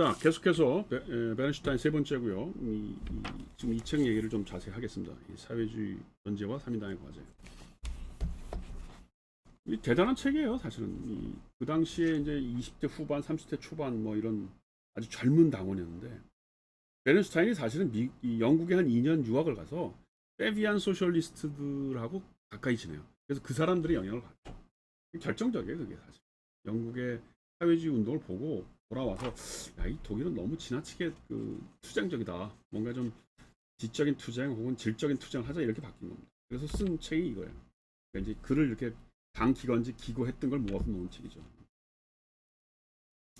자, 계속해서 베, 에, 베른슈타인 세 번째고요. 이, 이, 지금 이 책 얘기를 좀 자세히 하겠습니다. 이 사회주의 전제와 삼인당의 과제. 이 대단한 책이에요, 사실은. 이, 그 당시에 이제 20대 후반, 30대 초반 뭐 이런 아주 젊은 당원이었는데 베른슈타인이 사실은 미, 이 영국에 한 2년 유학을 가서 페비안 소셜리스트들하고 가까이 지내요. 그래서 그 사람들의 영향을 받죠. 결정적이에요, 그게 사실. 영국의 사회주의 운동을 보고 돌아와서 야, 이 독일은 너무 지나치게 그 투쟁적이다. 뭔가 좀 지적인 투쟁 혹은 질적인 투쟁을 하자 이렇게 바뀐 겁니다. 그래서 쓴 책이 이거예요. 그러니까 이제 글을 이렇게 당 기관지 기고했던 걸 모아서 놓은 책이죠.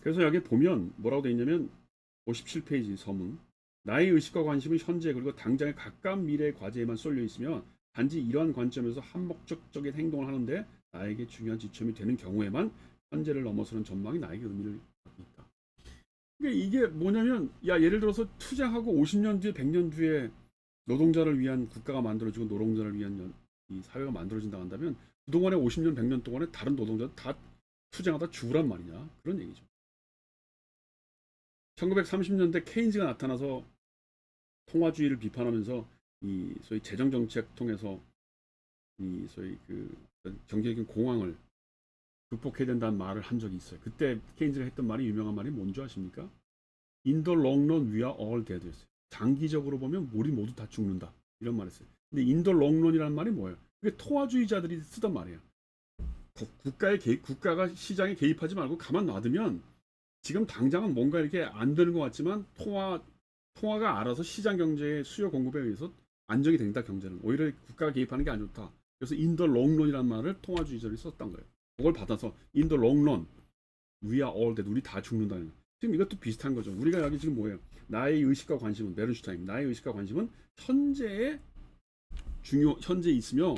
그래서 여기 보면 뭐라고 돼 있냐면 57페이지 서문 나의 의식과 관심은 현재 그리고 당장의 가까운 미래의 과제에만 쏠려 있으며 단지 이러한 관점에서 한목적적인 행동을 하는데 나에게 중요한 지점이 되는 경우에만 현재를 넘어서는 전망이 나에게 의미를. 그러니까 이게 뭐냐면 야 예를 들어서 투쟁하고 50년 뒤에 100년 뒤에 노동자를 위한 국가가 만들어지고 노동자를 위한 연- 이 사회가 만들어진다 한다면 그동안에 50년 100년 동안에 다른 노동자들 다 투쟁하다 죽으란 말이냐 그런 얘기죠. 1930년대 케인즈가 나타나서 통화주의를 비판하면서 이 소위 재정 정책 통해서 이 소위 그 경제적인 공황을 극복해야 된다는 말을 한 적이 있어요. 그때 케인즈가 했던 말이 유명한 말이 뭔지 아십니까? In the long run we are all dead였어요. 장기적으로 보면 우리 모두 다 죽는다. 이런 말을 했어요. 근데 in the long run이라는 말이 뭐예요? 그게 토화주의자들이 쓰던 말이에요. 국- 국가의 개입, 국가가 시장에 개입하지 말고 가만 놔두면 지금 당장은 뭔가 이렇게 안 되는 것 같지만 통화 통화가 알아서 시장 경제의 수요 공급에 의해서 안정이 된다 경제는 오히려 국가가 개입하는 게 안 좋다. 그래서 long run이라는 말을 통화주의자들이 썼던 거예요. 그걸 받아서 in the long run we are all dead 우리 다 죽는다는. 지금 이것도 비슷한 거죠. 우리가 여기 지금 뭐예요? 나의 의식과 관심은 베른슈타인 나의 의식과 관심은 현재에 중요 현재에 있으며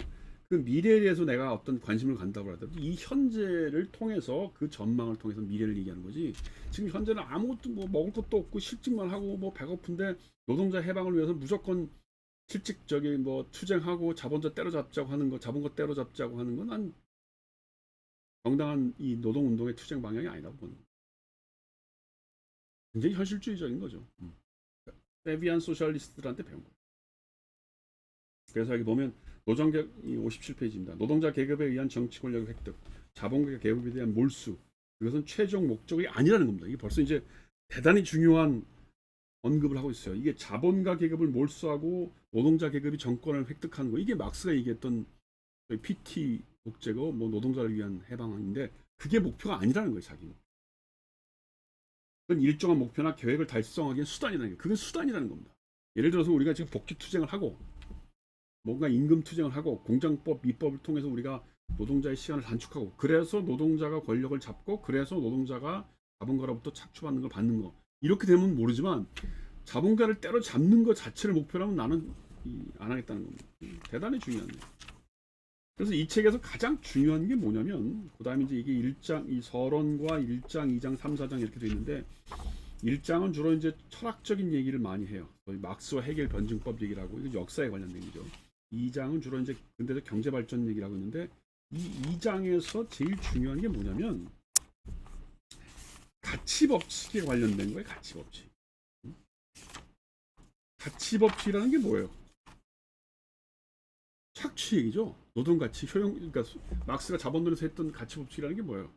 그 미래에 대해서 내가 어떤 관심을 간다고 하더라도 이 현재를 통해서 그 전망을 통해서 미래를 얘기하는 거지. 지금 현재는 아무것도 뭐 먹을 것도 없고 실직만 하고 뭐 배고픈데 노동자 해방을 위해서 무조건 실직적인 뭐 투쟁하고 자본자 때려잡자고 하는 거, 자본가 때려잡자고 하는 건 난 정당한 이 노동 운동의 투쟁 방향이 아니라고 보는 거예요. 굉장히 현실주의적인 거죠. 음. 세비안 소셜리스트들한테 배운 거예요. 그래서 여기 보면 노정계 57페이지입니다. 노동자 계급에 의한 정치 권력 획득, 자본가 계급에 대한 몰수, 그것은 최종 목적이 아니라는 겁니다. 이게 벌써 이제 대단히 중요한 언급을 하고 있어요. 이게 자본가 계급을 몰수하고 노동자 계급이 정권을 획득하는 거. 이게 막스가 얘기했던 PT 독재고 뭐 노동자를 위한 해방인데 그게 목표가 아니라는 거예요, 자기는. 그건 일정한 목표나 계획을 달성하기엔 수단이라는 게 그건 수단이라는 겁니다. 예를 들어서 우리가 지금 복지 투쟁을 하고 뭔가 임금 투쟁을 하고 공장법 미법을 통해서 우리가 노동자의 시간을 단축하고 그래서 노동자가 권력을 잡고 그래서 노동자가 자본가로부터 착취받는 걸 받는 거 이렇게 되면 모르지만 자본가를 때려잡는 것 자체를 목표로 하면 나는 이- 안 하겠다는 겁니다. 대단히 거예요. 그래서 이 책에서 가장 중요한 게 뭐냐면 그다음에 이제 이게 1장 이 서론과 1장, 2장, 3, 4장 이렇게 돼 있는데 1장은 주로 이제 철학적인 얘기를 많이 해요. 막스와 해겔 변증법 이거 역사에 관련된 거죠. 2장은 주로 이제 근대적 경제 발전 얘기를 하고 있는데 이 2장에서 제일 중요한 게 뭐냐면 가치 법칙에 관련된 거예요. 가치 법칙. 음? 가치 법칙이라는 게 뭐예요? 착취 얘기죠. 노동 가치, 효용 그러니까 수- 막스가 자본론에서 했던 가치 법칙이라는 게 뭐예요?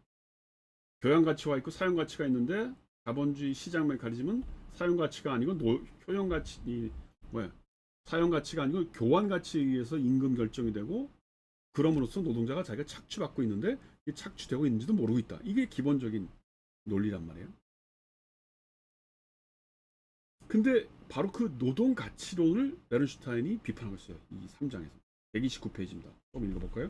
교양 가치가 있고 사용 가치가 있는데 자본주의 시장 메커니즘은 사용 가치가 아니고 노, 효용 가치 이 뭐야? 사용 가치가 아니고 교환 가치에 의해서 임금 결정이 되고 그럼으로써 노동자가 자기가 착취받고 있는데 이게 착취되고 있는지도 모르고 있다. 이게 기본적인 논리란 말이에요. 근데 바로 그 노동 가치론을 베른슈타인이 비판하고 있어요. 이 3장에서. 129페이지입니다. 좀 읽어볼까요?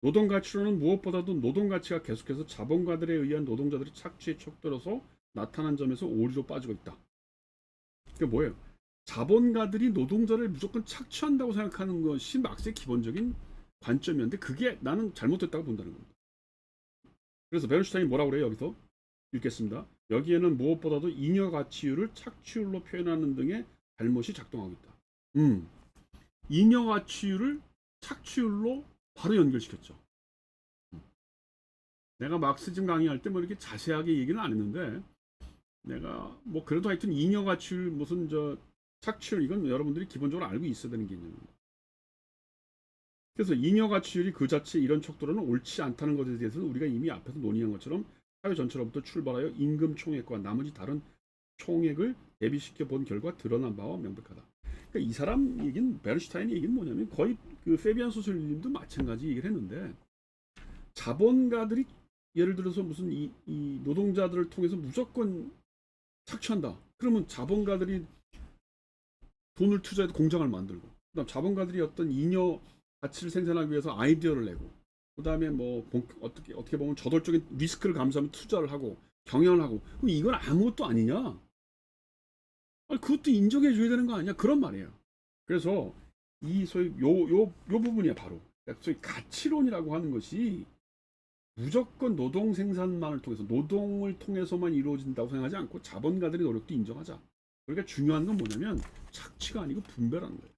노동 가치론은 무엇보다도 노동 가치가 계속해서 자본가들에 의한 노동자들의 착취에 촉들어서 나타난 점에서 오류로 빠지고 있다. 그게 뭐예요? 자본가들이 노동자를 무조건 착취한다고 생각하는 것이 막스의 기본적인 관점이었는데 그게 나는 잘못됐다고 본다는 겁니다. 그래서 베른슈타인이 뭐라고 그래요 여기서? 읽겠습니다. 여기에는 무엇보다도 잉여 가치율을 착취율로 표현하는 등의 잘못이 작동하고 있다. 음, 잉여 가치율을 착취율로 바로 연결시켰죠. 음. 내가 막스즘 강의할 때 뭐 이렇게 자세하게 얘기는 안 했는데 내가 뭐 그래도 하여튼 잉여 가치율 무슨 저 착취율 이건 여러분들이 기본적으로 알고 있어야 되는 개념입니다. 그래서 잉여 가치율이 그 자체 이런 척도로는 옳지 않다는 것에 대해서는 우리가 이미 앞에서 논의한 것처럼 사회 전체로부터 출발하여 임금 총액과 나머지 다른 총액을 대비시켜 본 결과 드러난 바와 명백하다. 그러니까 이 사람 얘기는 베르슈타인의 얘기는 뭐냐면 거의 그 페비안 소설님도 마찬가지 얘기를 했는데 자본가들이 예를 들어서 무슨 이, 이 노동자들을 통해서 무조건 착취한다. 그러면 자본가들이 돈을 투자해서 공장을 만들고 그다음 자본가들이 어떤 잉여 가치를 생산하기 위해서 아이디어를 내고 그다음에 뭐 본- 어떻게 어떻게 보면 저돌적인 리스크를 감수하면 투자를 하고 경영을 하고 이건 아무것도 아니냐? 그것도 인정해 줘야 되는 거 아니야? 그런 말이에요. 그래서 이 소위 요요요 부분이야 바로 그러니까 소위 가치론이라고 하는 것이 무조건 노동 생산만을 통해서 노동을 통해서만 이루어진다고 생각하지 않고 자본가들의 노력도 인정하자. 그러니까 중요한 건 뭐냐면 착취가 아니고 분배라는 거예요.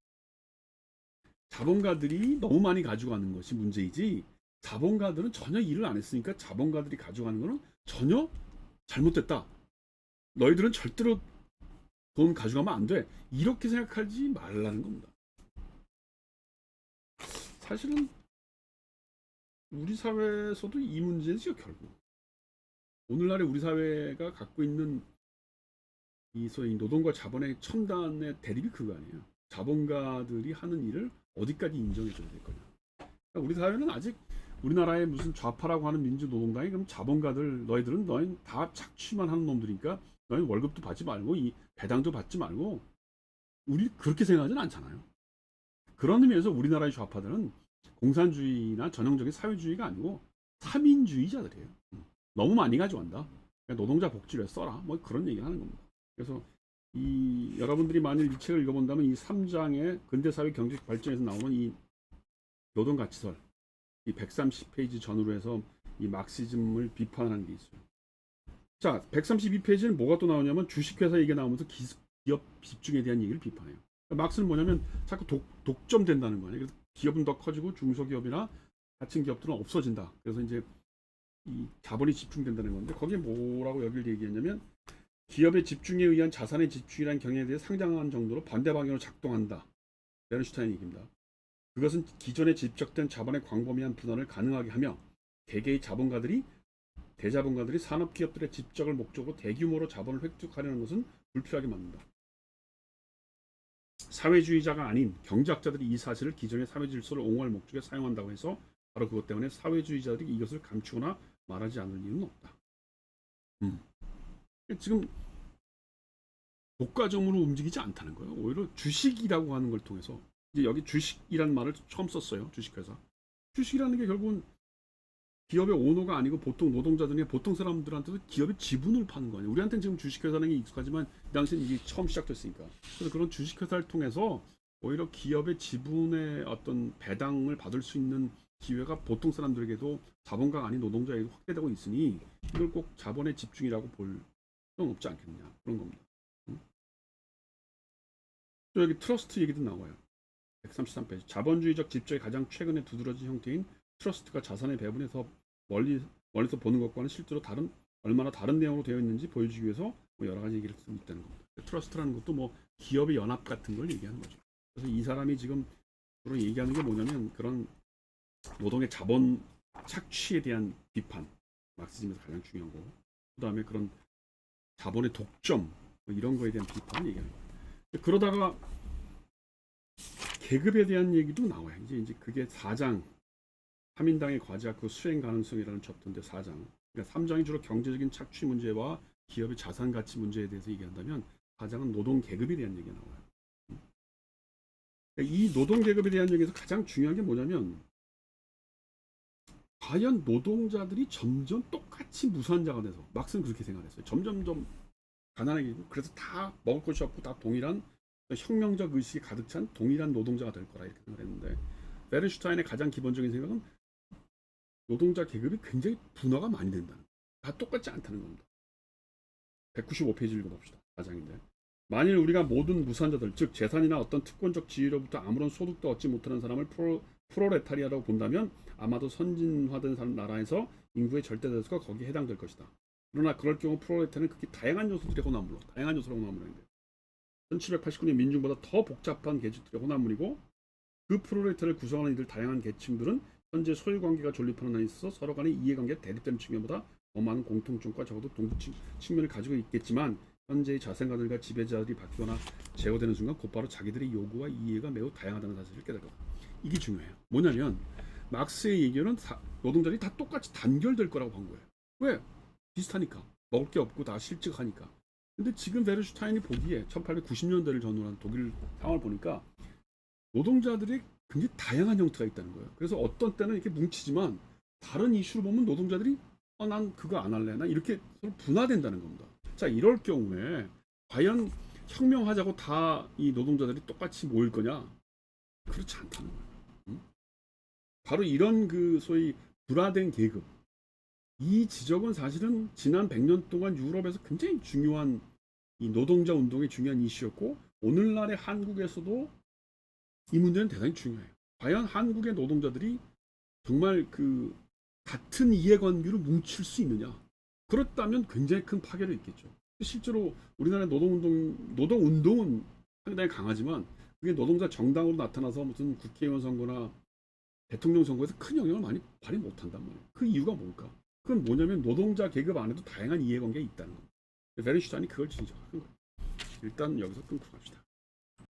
자본가들이 너무 많이 가져가는 것이 문제이지 자본가들은 전혀 일을 안 했으니까 자본가들이 가져가는 거는 전혀 잘못됐다. 너희들은 절대로 돈 가져가면 안 돼. 이렇게 생각하지 말라는 겁니다. 사실은 우리 사회에서도 이 문제죠 결국. 오늘날의 우리 사회가 갖고 있는 이 소위 노동과 자본의 첨단의 대립이 그거 아니에요. 자본가들이 하는 일을 어디까지 인정해 줘야 될 거냐. 그러니까 우리 사회는 아직 우리나라의 무슨 좌파라고 하는 민주노동당이 그럼 자본가들 너희들은 너희 다 착취만 하는 놈들이니까 너희 월급도 받지 말고 이 배당도 받지 말고 우리 그렇게 생각하지는 않잖아요. 그런 의미에서 우리나라의 좌파들은 공산주의나 전형적인 사회주의가 아니고 삼인주의자들이에요. 너무 많이 가져간다. 노동자 복지를 써라. 뭐 그런 얘기를 하는 겁니다. 그래서 이 여러분들이 만일 이 책을 읽어본다면 이 3장의 근대사회 경제적 발전에서 나오는 이 노동가치설 이 130페이지 전후로 해서 이 막시즘을 비판하는 게 있어요. 자, 132페이지는 뭐가 또 나오냐면 주식회사 얘기가 나오면서 기, 기업 집중에 대한 얘기를 비판해요. 그러니까 막스는 뭐냐면 자꾸 독, 독점된다는 거예요. 그래서 기업은 더 커지고 중소기업이나 다친 기업들은 없어진다. 그래서 이제 이 자본이 집중된다는 건데 거기에 뭐라고 여기를 얘기했냐면 기업의 집중에 의한 자산의 집중이라는 경향에 대해 상장한 정도로 반대 방향으로 작동한다. 베른슈타인 얘기입니다. 그것은 기존에 집적된 자본의 광범위한 분할을 가능하게 하며 개개의 자본가들이 대자본가들이 산업기업들의 집적을 목적으로 대규모로 자본을 획득하려는 것은 불필요하게 만든다. 사회주의자가 아닌 경제학자들이 이 사실을 기존의 사회 질서를 옹호할 목적에 사용한다고 해서 바로 그것 때문에 사회주의자들이 이것을 감추거나 말하지 않을 이유는 없다. 음. 지금 독과점으로 움직이지 않다는 거예요. 오히려 주식이라고 하는 걸 통해서 이제 여기 주식이라는 말을 처음 썼어요. 주식회사. 주식이라는 게 결국은 기업의 오너가 아니고 보통 노동자들이 보통 사람들한테도 기업의 지분을 파는 거 아니에요. 우리한테는 지금 주식회사라는 게 익숙하지만 이 당시엔 이게 처음 시작됐으니까. 그래서 그런 주식회사를 통해서 오히려 기업의 지분의 어떤 배당을 받을 수 있는 기회가 보통 사람들에게도 자본가가 아닌 노동자에게 확대되고 있으니 이걸 꼭 자본의 집중이라고 볼 필요는 없지 않겠느냐 그런 겁니다. 응? 또 여기 트러스트 얘기도 나와요. 133페이지 자본주의적 집적의 가장 최근에 두드러진 형태인 트러스트가 자산의 배분에서 멀리 멀리서 보는 것과는 실제로 다른 얼마나 다른 내용으로 되어 있는지 보여주기 위해서 뭐 여러 가지 얘기를 쓰고 있다는 겁니다. 트러스트라는 것도 뭐 기업의 연합 같은 걸 얘기하는 거죠. 그래서 이 사람이 지금 주로 얘기하는 게 뭐냐면 그런 노동의 자본 착취에 대한 비판, 막시즘에서 가장 중요한 거. 그다음에 그런 자본의 독점 뭐 이런 거에 대한 비판을 얘기하는 거예요. 그러다가 계급에 대한 얘기도 나와요. 이제 이제 그게 4장 3인당의 과제와 그 수행 가능성이라는 챕터인데 4장. 그러니까 3장이 주로 경제적인 착취 문제와 기업의 자산 가치 문제에 대해서 얘기한다면 4장은 노동 계급에 대한 얘기가 나와요. 이 노동 계급에 대한 얘기에서 가장 중요한 게 뭐냐면 과연 노동자들이 점점 똑같이 무산자가 돼서 막스는 그렇게 생각했어요. 점점점 가난하게 그래서 다 먹을 것이 없고 다 동일한 혁명적 의식이 가득 찬 동일한 노동자가 될 거라 이렇게 생각했는데 베른슈타인의 가장 기본적인 생각은 노동자 계급이 굉장히 분화가 많이 된다는 거예요. 다 똑같지 않다는 겁니다. 195페이지 읽어봅시다. 4장인데 만일 우리가 모든 무산자들 즉 재산이나 어떤 특권적 지위로부터 아무런 소득도 얻지 못하는 사람을 프로, 프로레타리아라고 본다면 아마도 선진화된 사- 나라에서 인구의 절대 다수가 거기에 해당될 것이다. 그러나 그럴 경우 프롤레타는 극히 다양한 요소들의 혼합물로 다양한 요소로 혼합물인데 1789년 민중보다 더 복잡한 계층들의 혼합물이고 그 프롤레타를 구성하는 이들 다양한 계층들은 현재 소유 관계가 존립하는 데 있어서 서로 간의 이해관계가 대립되는 측면보다 더 많은 공통점과 적어도 동부 측- 측면을 가지고 있겠지만 현재의 자생가들과 지배자들이 바뀌거나 제거되는 순간 곧바로 자기들의 요구와 이해가 매우 다양하다는 사실을 깨달아. 이게 중요해요. 뭐냐면 막스의 얘기는 다- 노동자들이 다 똑같이 단결될 거라고 본 거예요. 왜? 비슷하니까. 먹을 게 없고 다 실직하니까. 근데 지금 베르슈타인이 보기에 1890년대를 전후로 한 독일 상황을 보니까 노동자들이 굉장히 다양한 형태가 있다는 거예요. 그래서 어떤 때는 이렇게 뭉치지만 다른 이슈를 보면 노동자들이 어, 난 그거 안 할래. 나 이렇게 서로 분화된다는 겁니다. 자, 이럴 경우에 과연 혁명하자고 다 이 노동자들이 똑같이 모일 거냐? 그렇지 않다는 거예요. 음? 바로 이런 그 소위 분화된 계급. 이 지적은 사실은 지난 100년 동안 유럽에서 굉장히 중요한 이 노동자 운동의 중요한 이슈였고 오늘날의 한국에서도 이 문제는 대단히 중요해요. 과연 한국의 노동자들이 정말 그 같은 이해관계로 뭉칠 수 있느냐? 그렇다면 굉장히 큰 파괴를 있겠죠. 실제로 우리나라 노동운동 노동운동은 상당히 강하지만 그게 노동자 정당으로 나타나서 무슨 국회의원 선거나 대통령 선거에서 큰 영향을 많이 발휘 못한단 말이에요. 그 이유가 뭘까? 그건 뭐냐면 노동자 계급 안에도 다양한 이해관계가 있다는 겁니다. 베르슈타인이 그걸 지적한 거예요. 일단 여기서 끊고 갑시다.